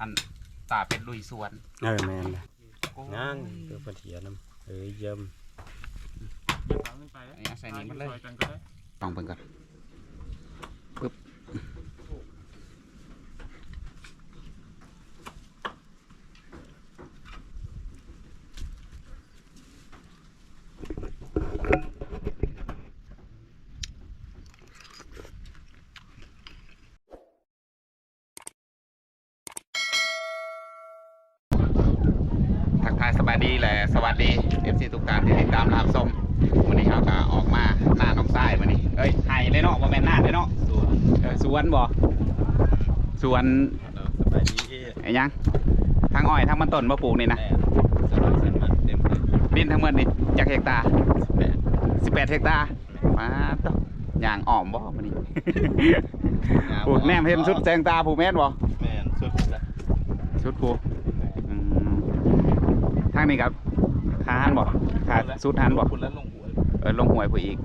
อันตาเป็นลุยสวนเออแม่นนะงานเพื่อเทียน้ำเอ้ยเยี่ยม อันนี้เอาใส่นี่มันเลยกันก็ได้ลองเบิ่งก่อนปึ๊บทักทายสบาย ดีแหละสวัสดีเอฟซีทุกท่านที่ติดตามรับชมวันนี้เขาก็ออกมาหน้าน้องทรายวันนี้เอ้ยไห้เลยเนาะบ่แม่นหน้าเลยเนาะตัวเออสวนบ่สวนสบายดีเอ้ไอ้หยังทั้งอ้อยทั้งมันต้นมาปลูกนี่นะแม่สบายเส้นมันเต็มเลยดินทั้งหมดนี่จากเฮกตาร์แม่18เฮกตาร์มาต่อย่างอ้อมบ่มื้อนี้ปลูกแนมเห็นชุดแจงตาผูกแม่นบ่แม่นสุดละชุดผูอืม ทางนี้ครับขาหันบ่ขาสุดหันบ่คุณแล้วลงหัวเออลงหวยผู้อีก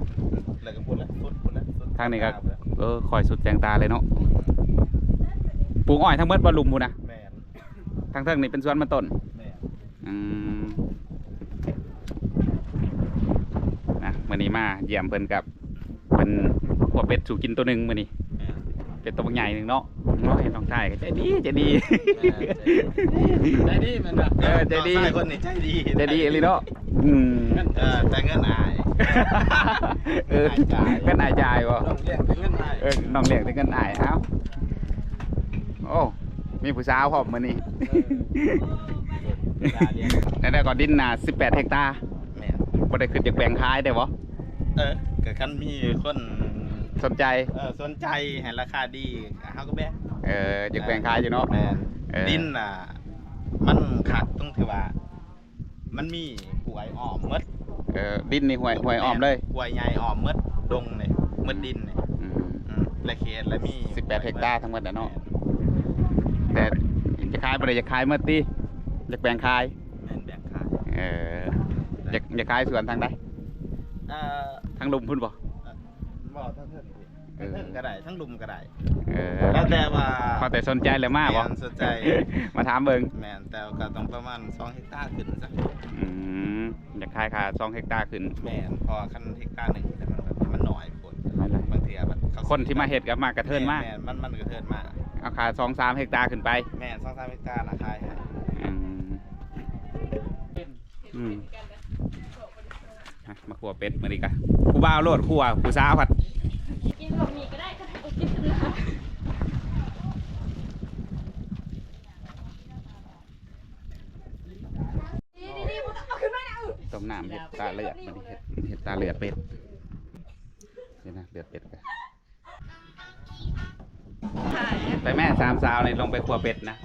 แล้วก็คุณแล้วสุดคุณแล้วสุดทางนี้ก็เออคอยสุดแจงตาเลยเนาะปลูกอ้อยทั้งหมดบ่ลุมพูนะแม่นทางเทิงนี่เป็นสวนมันต้นแม่นอืมนะมื้อนี้มาเยี่ยมเพิ่นกับเพิ่นพวกเป็ดสู่กินตัวหนึงมื้อนี้แม่น เป็ดตัวบักใหญ่หนึงเนาะเนาะเห็นน้องชายก็ใจดีใจดี ใจดีมันนะเออใจดี น้องชายคนนี้ใจดีใจดีเลยเนาะอืมเออแต่เงินอายเอออายจ่ายเงินอายจ่ายบ่น้องเลี้ยงแต่เงินอายเออน้องเลี้ยงแต่เงินอายเอ้าโอ้มีผู้สาวพร้อมมื้อนี้อย่าเลี้ยงแล้วได้ก็ดินน่ะ18เฮกตาร์แม่นบ่ได้ขึ้นจากแปลงขายได้บ่เออเกิดคันมีคน สนใจ เออสนใจเห็นราคาดีเขาก็แบกเออจากแปลงขายอยู่เนาะแม่นเออดินน่ะ มันขาดตรงที่ว่า มันมีหวยอ้อมหมดเออดินนี่ห่วยห่วยอ้อมเลยหวยใหญ่อ้อมหมดดงเลยหมดดินเลยอืมอืมและเขตและมี18เฮกตาร์ทั้งหมดน่ะเนาะแต่จะขายบ่ได้จะขายเมื่อตีอยากแปลงขาย แม่นแบ่งขายเอออยากอยากขายสวนทางใดเอ่อทางลุมพุ่นบ่บ่ทั้งเทิงเอ ทั้งอเทิงก็ได้ทั้งลุมก็ได้เออแล้วแต่ว่าพอแต่สนใจเลยมาบ่แม่นสนใจมาถามเบิ่งแม่นแต่ก็ต้องประมาณ2เฮกตาร์ขึ้นสักอืมอยากขายค่า2เฮกตาร์ขึ้นแม่นเพอคันเฮกตาร์หนึงแต่มันแบบมันน้อยคนไม่เป็นไรบางทีอะแบบเขาคนที่มาเฮ็ดก็มากระเทินมากแม่นมันมันกระเทินมากเอาค่า2 3เฮกตาร์ขึ้นไปแม่นสองสามเฮกตาร์ราคายให้อืมอืมอะมาขัวเป็ดมื้อนี้กะผู้บ่าวโลดขัวผู้สาวผัด กินบะหมี่ก็ได้ก็ได้กินกันนะดีดีดีมึงเอาขึ้นมานะ ต้มน้ำเห็ด ตาเลือดมันเห็ดเห็ดตาเลือดเป็ดเดี๋ยวนะเลือดเป็ดกันไปแม่สามสาวนี่ลงไปขัวเป็ดนะ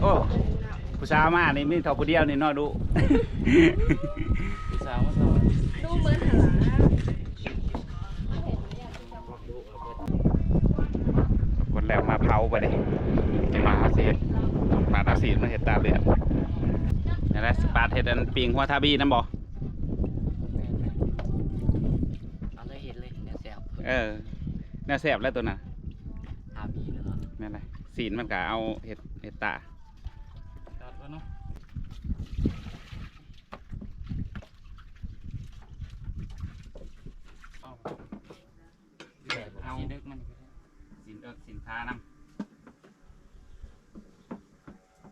โอ้ผู้สาวมานี่มีเท่าผู้เดียวนี่เนอดูสาวมาสอนดูเหมือนหาคนแล้วมาเผาไปเลยนี่มาเอาสีมาเอาสีมาเห็ดตาเลือด นี่แหละสปาดเห็ดอันปิงหัวทาบีนั่นบ่เอาเลยเห็นเลยเนี่ยแซวเออแน่าแสบแล้วตัวน่ะอาบีเลยเหรอนั่นแหละสีนมันก็เอาเห็ดเห็ดตาตัดแล้วเนาะเอาสีดึกมันสินเอิกสินค้าน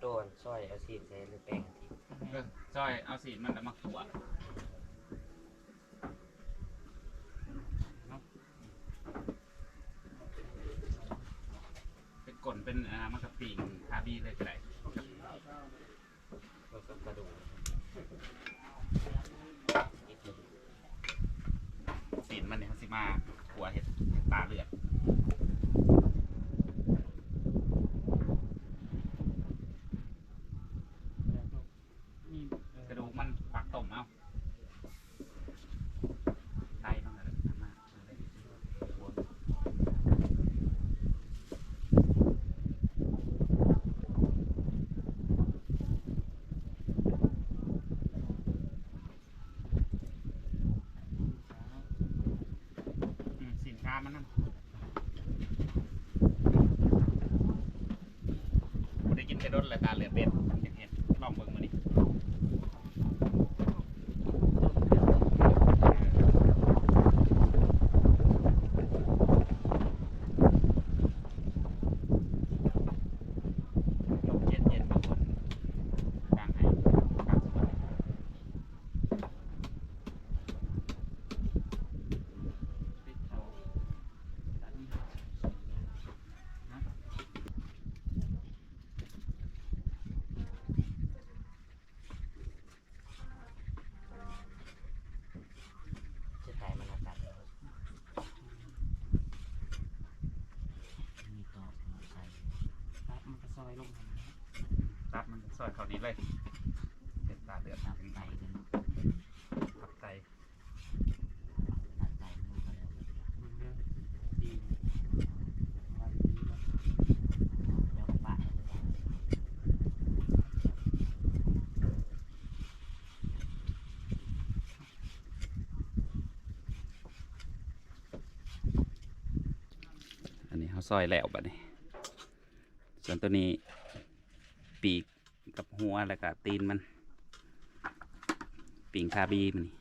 โดนซอยเอาสีใส่หรือแป้ง ทีำเออซอยเอาสีนมันแล้วมาขัวเนาะเป็นกลนเป็นอ่ามันกับปีงคาบีเลยก็ได้แล้วก็กระดูกนิดหนึงสีนมันเนี่ยเขาสิมาขัวเห็ดเห็ดตาเลือด นี่เออก ระดูกมันฝักต้มเอาได้บ้างเลยมาเอาเลยขัวอืมสินค้ามันนั่น โดนเลยตาเหลือเป็ดอยากเห็นลองเบิ่งมาดิลมเย็นๆบางคนกลางให้กลางสบาย ปิดเขาตัด จะถ่ายมันอากาศเลยมีต่อใส่ ตัดมันก็ซอยลงมา ตัดมัน ซอยเขานี้เลยเป็นตาเดือดนะเป็นใส่ไตกันผักไตตัดใส่มือก็แล้วมันก็ดีวันดีแล้วแล้วก็ปาดอันนี้เขาซอยแล้วบัดนี้ ส่วนตัวนี้ปีก กับหัวแล้วก็ตีนมันปิ่งคาบีมันนี่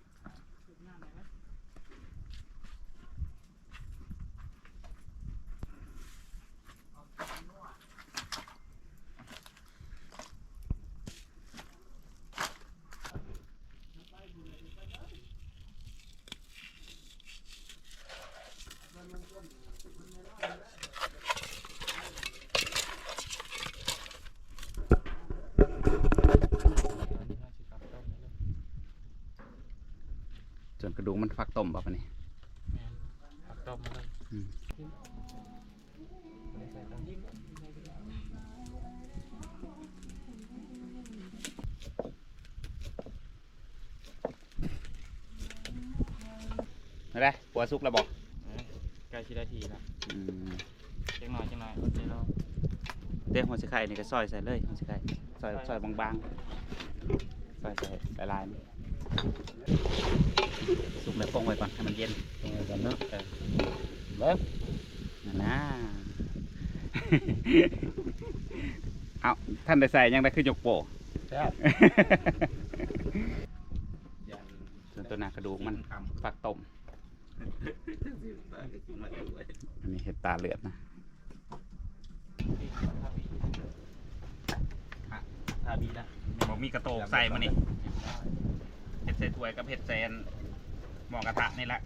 จนกระ ดูมันฟักต้มป่ะปะนี่ผักต้มมาเลยอืมไม่ได้ปัวสุกแล้วบอกใกล้ชิได้ทีแล้วอืมจังหน่อยจังหน่อยเดี๋ยวเราเด้หัวสิไข่นี่ก็ซอยใส่เลยหัวสิไข่ซอยซอยบางๆซอยใส่ละลายๆมัน สุกแล้วปงไว้ก่อนให้มันเย็นตรงไหนกันเนาะเออเบิ้งนั่นนะเอาท่านได้ใส่ยังได้คือยกโปะแซ่บส่วนตัวหนากระดูกมันฝักต้มอันนี้เห็ดตาเลือดนะทาบีนะบอกมีกระโตกใส่มานี่เห็ดใส่ถ้ วยกับเห็ดแซนหมอกระทะนี่แหละ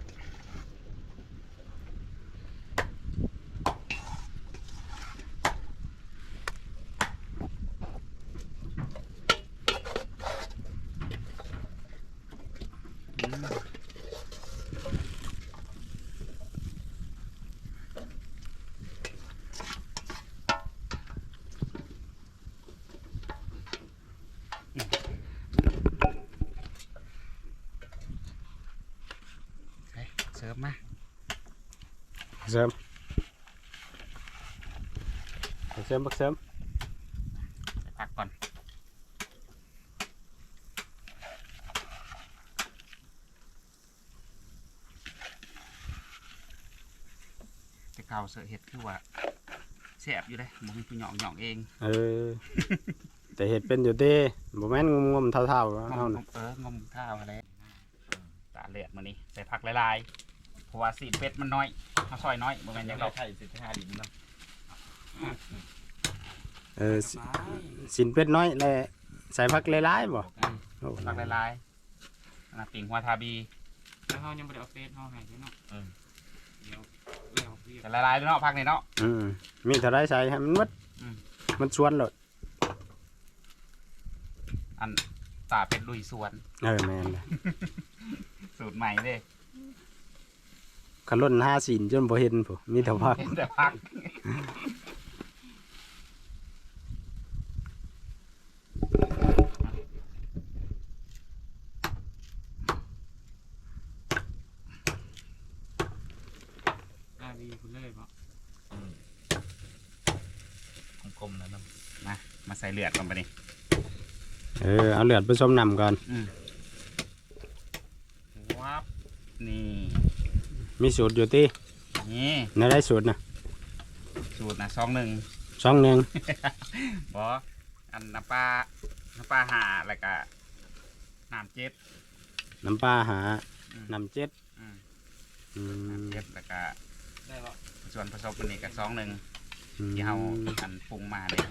เฮ้ยเสิร์ฟมาเสริมเสริมบักเสริมไปพักก่อนจะเก่าเสือเห็ดคือว่าแสบอยู่เลยบ่มีผู้หยองหยองเอง เออ แต่เห็ดเป็นอยู่เด้บ่แม่นงมๆเท่าๆงเฮามน่ะเอองมข้าวอะไรตาเลือดมานี่ใส่ผักหลายๆเพ ราะว่าสีเป็ดมันน้อยข้าวซอยน้อยบ่แม่นหยังดอกไข่สิห้าดินเนาะเออสิสินเป็ดน้อยและใส่ผักหลายๆบ่โอ้ผักหลายๆอันนะปิ่งหัวทาบีแล้วเขายังไม่ได้เอาเฟซเขาให้ด้วยเนาะอืมเดี๋ยวเรียกเรียกแต่หลายๆด้วยเนาะผักนี่เนาะ อืมมีเท่าไรใส่ให้มันหมดอืม มันชวนโลดอันตาเป็ดลุยสวน เออแม่นเลยสูตรใหม่เด้ คันล้นห้าสินจนบ่เห็นผู้มีแต่ผักเห็นแต่ผักอาวีคุณเลยปะกลมๆนะน้ำมา มาใส่เลือดก่อนไปนี่เออเอาเลือดผสมน้ำก่อนวับนี่ มีสูตรอยู่ที่นี่ในได้สูตรนะสูตรนะซองหนึ่งสองหนึ่งบออันน้ำปลาน้ำปลาหาแล้วก็น้ำเจ็ดน้ำปลาหาอืมน้ำเจ็ดอืมอืมน้ำเจ็ดแล้วก็ได้ปะส่วนผสมอันนี้ก็สองหนึ่งอืมที่เฮาอันปรุงมาเนี่ย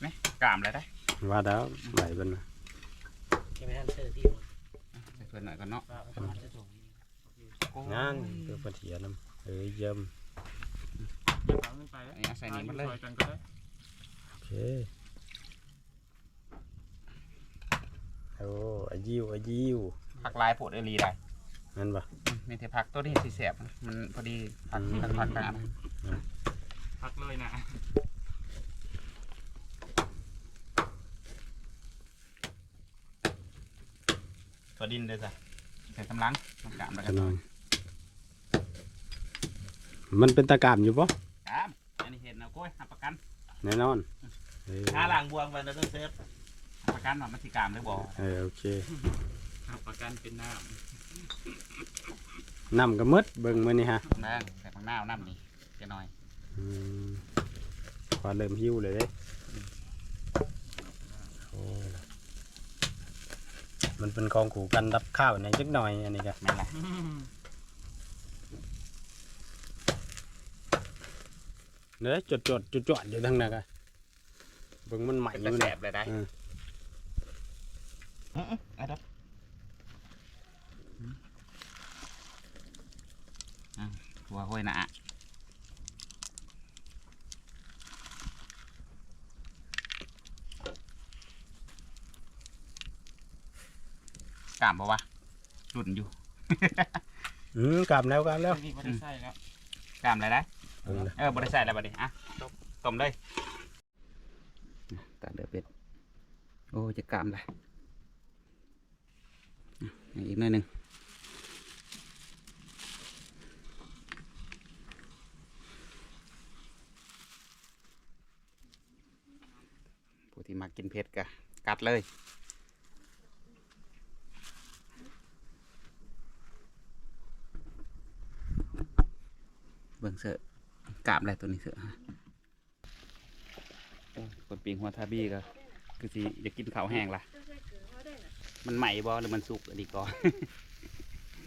ไหมกล้ามเลยได้ว่าแล้วไหลเป็นมายังไม่ทันเจอที่หมดใส่เพิ่นหน่อยก่อนเนาะ ว่าประมาณจะถูก งานเพื่อปะเทียน้ำเอ้ยเยี่ยมเดี๋ยวเอาไม่ไปแล้วอันนี้เอาใส่นี่มันเลยซอยกันก็ได้โอเคโอ้อายิวอายิวผักลายโผดเอรีได้นั่นปะมีแต่ผักตัวนี้สีแสบมันพอดีผักผักผักกาดพักเลยนะตัวดินเลยจ้ะใส่ตำลังผักกาดแล้วขกันนอย มันเป็นตะกร้ามอยู่ปะกามอันนี้เห็นนะกล้วยหับประกันแน่นอนเออถ้าหลังบวงไปแล้วต้องเซฟหับประกันว่ามันสิกามหรือบ่เออโอเครับประกันเป็นน้น้ำก็หมดเบิ่งมื้อนี้ฮะแม่งใส่ผักหน้าวน้ำนี่จะหน่อยอืมพอเริ่มหิวเลยเด้โอ้มันเป็นกองขู่กันรับข้าวในจักหน่อยอันนี้ก็แม่นไเด้อจดจดจุดจอดอยู่ทั้งนั้นก็เบิ่งมันใหม่เป็นอยู่ตะแสเนี่ยบเลยได้อืมอื้ออื้อเอาเด้ออืมหัวห้อยหนากามบ่วะรุ่นอยู่ อืมกลับแล้วกลับำแล้วนี่ไม่ได้ใส่แล้วกามอะไรได้ เบิ่งเลยเออบริษัทอะไรบัดนี้อะต้มเลยตัดเดือเป็ดโอ้จะกามเลยอะอีกหน่อยหนึ่งผู้ที่มากินเผ็ดกะกัดเลยเบิ่งเสือ กราบอะไรตัวนี้เสือฮะโอ้ยคนปีงหัวทาบี้ก็คือสิอยากกินข้าวแห้งล่ะจะใส่เกลือเขาได้นะมันใหม่บ่หรือมันสุกอันนี้ก่อน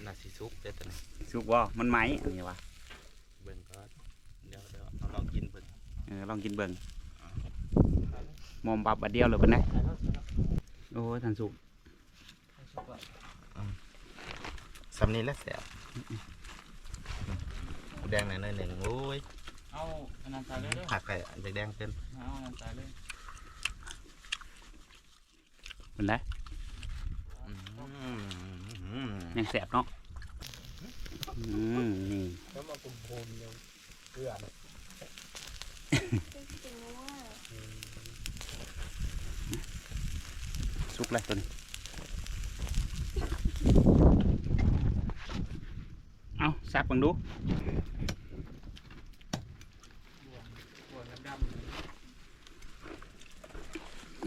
น่าสิซุกเด้อตัวนี้สุกบ่มันไหมอันนี้วะเบิ่งก็เดี๋ยวเดี๋ยวเอาลองกินเบิ่งเออลองกินเบิ่งมอมบับบัดเดียวเลยเป็นไงโอ้ยทันสุกสำนี้แล้วแสบแดงหน่อยหน่อยหนึ่งโอ้ย เอาอันนั้นใส่เลยเด้อผักไก่แดงๆขึ้นเอาอันนั้นใส่เลยเป็นไรอืมยังแสบเนาะอืมนี่แล้วมากลุ่มโฮมยังเกลือนะเป็นจริงว่าสุกเลยตัวนี้เอาแซบเบังดู หัวดำ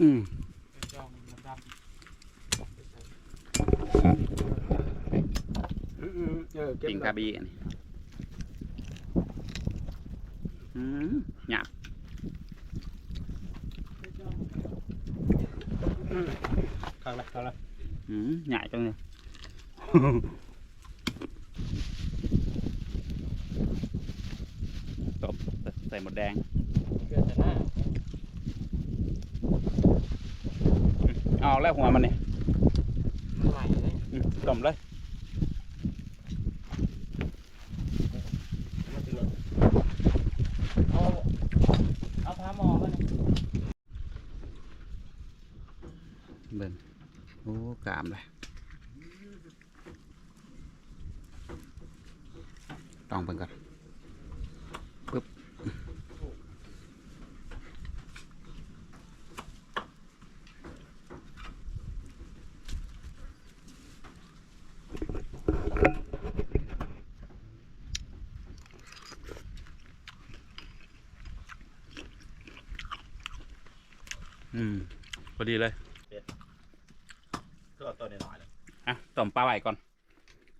อืมๆเป็นจองดำเออเก็บปิงคาบีอันนี้อืมหยาบข้างละข้างละอืมใหญ่จังเลย ตบใส่หมดแดง เกลือแต่หน้า เอาแล้วหัวมันนี่มันใหม่เลยอืมต้มเลยเอาเอาผ้าหมอมาเนี่ยเบิ่งโอ้กามเลยลองเบิ่งก่อนปึ๊บอืมพ อดีเลยก็เอาตัวนี้หน่อยเลยอะต้มปลาไหวก่อน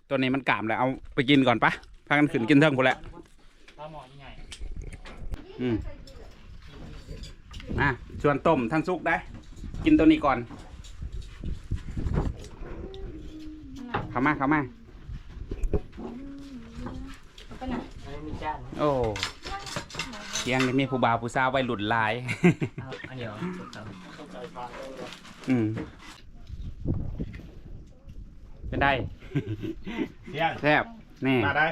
ตัวนี้มันกามแล้วเอาไปกินก่อนปะพากันขึ้นกินเทิงพูแหล้วผ้าหมอใหญ่อืมใส่เกลืออะชวนต้มท่านซุกได้ กินตัวนี้ก่อนเข้ามาเข้ามาโอ้เที่ยงนี้มีผู้บ่าวผู้สาวไว้หลุดลายอันเดียว อืมเป็นได้เที่ยงแซ่บแน่มาได้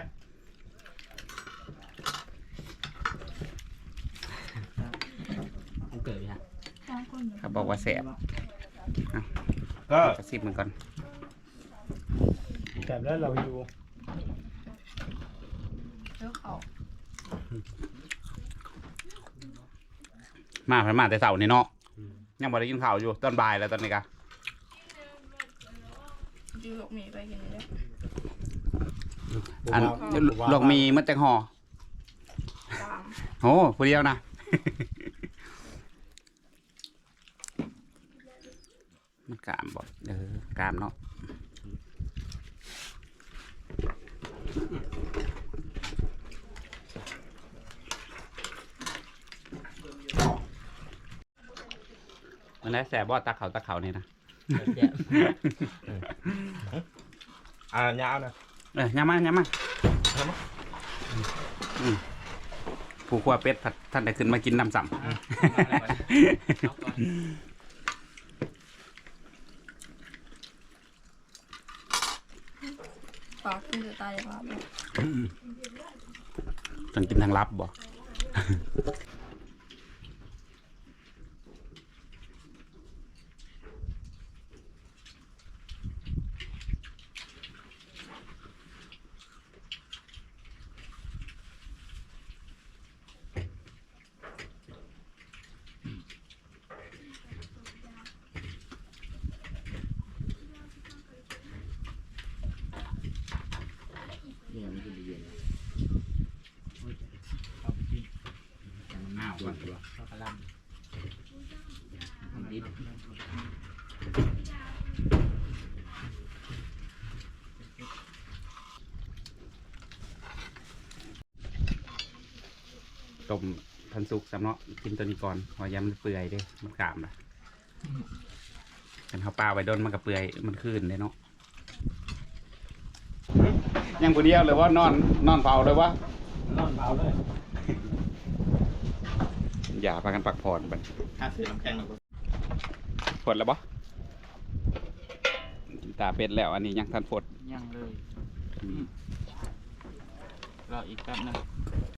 มันเกิดไหมฮะสามคนอยู่เขาบอกว่าแซ่บก็กระซิบมันก่อนแต่แล้วเราอยู่เจ้าเขามาพันมาแต่เสาร์นี่เนาะ ยังบ่ได้กินข้าวอยู่ตอนบ่ายแล้วตอนนี้กะดูหลกหมีไปกินเลยอันลวกมีมันจังห่อตามโอ้ผู้เดียวนะ มันกามบ่เออกามเนาะ มันได้แสบบ่ตาเขาตาเขานี่นะเดี๋ยวอ่ายาวนะเออย่ามาย่ามาอืมผู้ขัวเป็ดผัดท่านได้ขึ้นมากินน้ำสัมปากขึ้นจะตายอย่างไรต้องกินทางลับบ่ อ้าววันตัวเอากระลำมันดิบต้มทันสุกสำเนาะกินตัวนี้ก่อนหอยำมันเปื่อยเด้มันกามละเป็นข้าวปลาไว้โดนมันกับเปื่อยมันคืนเลยเนาะยังผู้เดียวเลยว่านอนนอนเฝ้าเลยว่านอนเบาเลยอ ย่าพากันพักผ่อนไปห้าสิบน้ำแข็งหน่อยฝดแล้วบ่กินตาเป็ดแล้วอันนี้ยังทันฝดยังเลยรออีกแป๊บหนึง